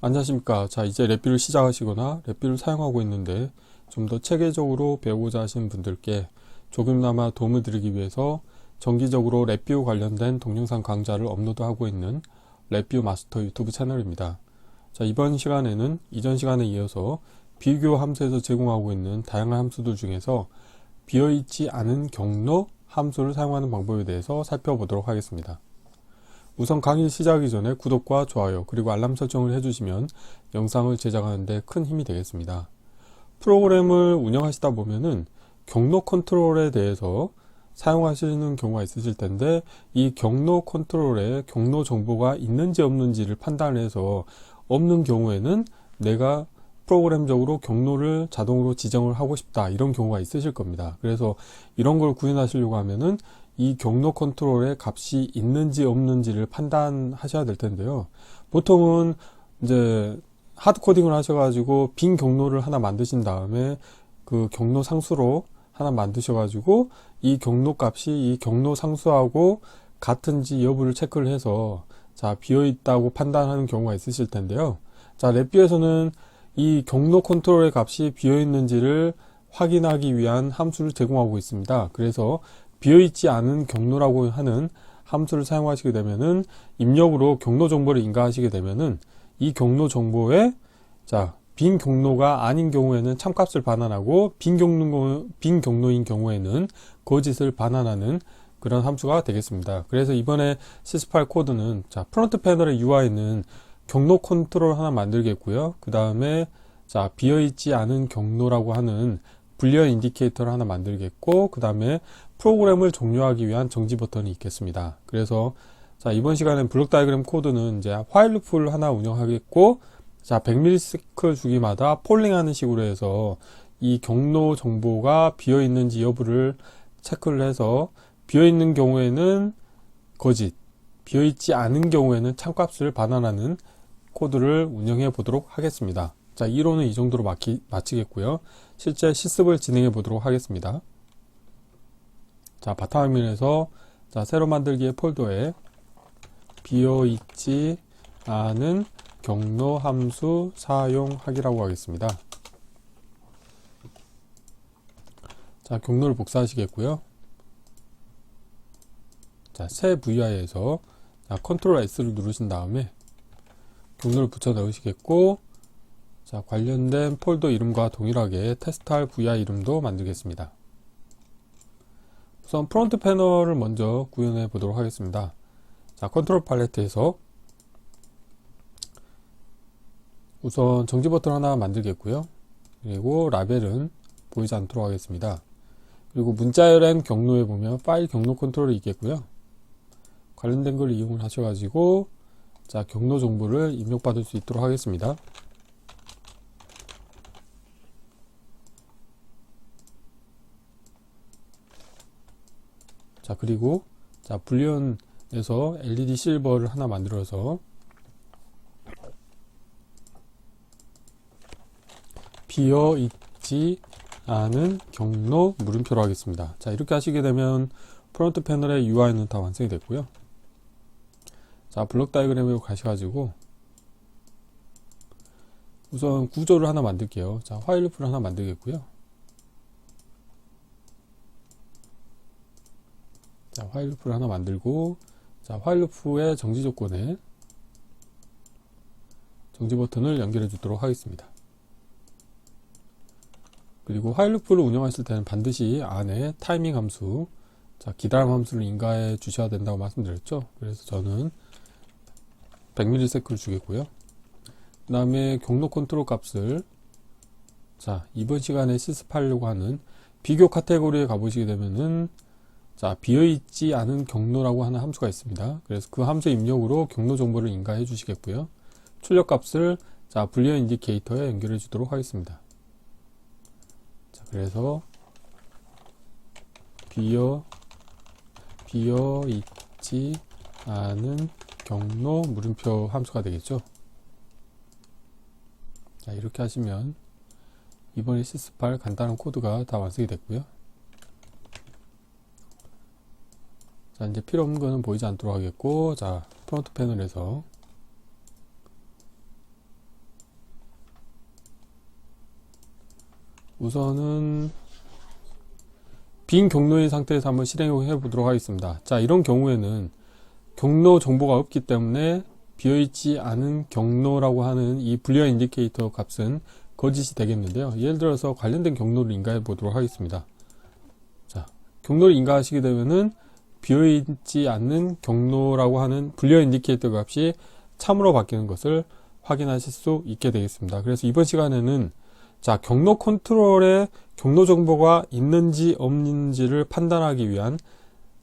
안녕하십니까. 자, 이제 랩뷰를 시작하시거나 랩뷰를 사용하고 있는데 좀 더 체계적으로 배우고자 하시는 분들께 조금나마 도움을 드리기 위해서 정기적으로 랩뷰 관련된 동영상 강좌를 업로드하고 있는 랩뷰 마스터 유튜브 채널입니다. 자, 이번 시간에는 이전 시간에 이어서 비교 함수에서 제공하고 있는 다양한 함수들 중에서 비어있지 않은 경로 함수를 사용하는 방법에 대해서 살펴보도록 하겠습니다. 우선 강의 시작하기 전에 구독과 좋아요 그리고 알람 설정을 해주시면 영상을 제작하는데 큰 힘이 되겠습니다. 프로그램을 운영하시다 보면은 경로 컨트롤에 대해서 사용하시는 경우가 있으실 텐데 이 경로 컨트롤에 경로 정보가 있는지 없는지를 판단해서 없는 경우에는 내가 프로그램적으로 경로를 자동으로 지정을 하고 싶다 이런 경우가 있으실 겁니다. 그래서 이런 걸 구현하시려고 하면은 이 경로 컨트롤에 값이 있는지 없는지를 판단하셔야 될 텐데요. 보통은 이제 하드 코딩을 하셔가지고 빈 경로를 하나 만드신 다음에 그 경로 상수로 하나 만드셔가지고 이 경로 값이 이 경로 상수하고 같은지 여부를 체크를 해서 자 비어 있다고 판단하는 경우가 있으실 텐데요. 자 랩뷰에서는 이 경로 컨트롤의 값이 비어 있는지를 확인하기 위한 함수를 제공하고 있습니다. 그래서 비어 있지 않은 경로라고 하는 함수를 사용하시게 되면은 입력으로 경로 정보를 인가하시게 되면은 이 경로 정보에 자, 빈 경로가 아닌 경우에는 참값을 반환하고 빈 경로 빈 경로인 경우에는 거짓을 반환하는 그런 함수가 되겠습니다. 그래서 이번에 시스8 코드는 자, 프론트 패널의 UI는 경로 컨트롤 하나 만들겠고요. 그 다음에 자, 비어있지 않은 경로라고 하는 불리언 인디케이터를 하나 만들겠고 그 다음에 프로그램을 종료하기 위한 정지 버튼이 있겠습니다. 그래서 자 이번 시간엔 블록 다이그램 코드는 이제 화일 루프를 하나 운영하겠고 자 100ms 주기마다 폴링하는 식으로 해서 이 경로 정보가 비어 있는지 여부를 체크를 해서 비어 있는 경우에는 거짓 비어 있지 않은 경우에는 참값을 반환하는 코드를 운영해 보도록 하겠습니다. 자 이론은 이 정도로 마치, 마치겠고요. 실제 실습을 진행해 보도록 하겠습니다. 자, 바탕화면에서 자, 새로 만들기의 폴더에 비어있지 않은 경로 함수 사용하기라고 하겠습니다. 자, 경로를 복사하시겠고요. 자, 새 VI에서 자, 컨트롤 S를 누르신 다음에 경로를 붙여 넣으시겠고 자, 관련된 폴더 이름과 동일하게 테스트할 VI 이름도 만들겠습니다. 우선 프론트 패널을 먼저 구현해 보도록 하겠습니다. 자, 컨트롤 팔레트에서 우선 정지 버튼 하나 만들겠고요. 그리고 라벨은 보이지 않도록 하겠습니다. 그리고 문자열엔 경로에 보면 파일 경로 컨트롤이 있겠고요. 관련된 걸 이용을 하셔가지고 자 경로 정보를 입력받을 수 있도록 하겠습니다. 자 그리고 자 불리언에서 LED 실버를 하나 만들어서 비어 있지 않은 경로 물음표로 하겠습니다. 자 이렇게 하시게 되면 프론트 패널의 UI는 다 완성이 됐고요. 자 블록 다이그램으로 가셔가지고 우선 구조를 하나 만들게요. 자 화일 루프를 하나 만들겠고요. 자, 화일 루프를 하나 만들고, 자, 화일 루프의 정지 조건에 정지 버튼을 연결해 주도록 하겠습니다. 그리고 화일 루프를 운영하실 때는 반드시 안에 타이밍 함수, 자, 기다림 함수를 인가해 주셔야 된다고 말씀드렸죠. 그래서 저는 100ms를 주겠고요. 그 다음에 경로 컨트롤 값을 자, 이번 시간에 실습하려고 하는 비교 카테고리에 가보시게 되면은 자, 비어있지 않은 경로라고 하는 함수가 있습니다. 그래서 그 함수 입력으로 경로 정보를 인가해 주시겠고요. 출력 값을 자, 불리언 인디케이터에 연결해 주도록 하겠습니다. 자, 그래서 비어 비어 있지 않은 경로 물음표 함수가 되겠죠. 자, 이렇게 하시면 이번에 시스 파일 간단한 코드가 다 완성이 됐고요. 자, 이제 필요 없는 거는 보이지 않도록 하겠고, 자, 프론트 패널에서 우선은 빈 경로인 상태에서 한번 실행해 보도록 하겠습니다. 자, 이런 경우에는 경로 정보가 없기 때문에 비어있지 않은 경로라고 하는 이 불리한 인디케이터 값은 거짓이 되겠는데요. 예를 들어서 관련된 경로를 인가해 보도록 하겠습니다. 자, 경로를 인가하시게 되면은 비어있지 않는 경로라고 하는 불리한 인디케이터 값이 참으로 바뀌는 것을 확인하실 수 있게 되겠습니다. 그래서 이번 시간에는 자, 경로 컨트롤에 경로 정보가 있는지 없는지를 판단하기 위한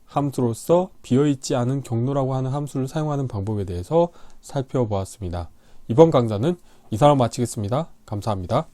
함수로서 비어있지 않은 경로라고 하는 함수를 사용하는 방법에 대해서 살펴보았습니다. 이번 강좌는 이사람 마치겠습니다. 감사합니다.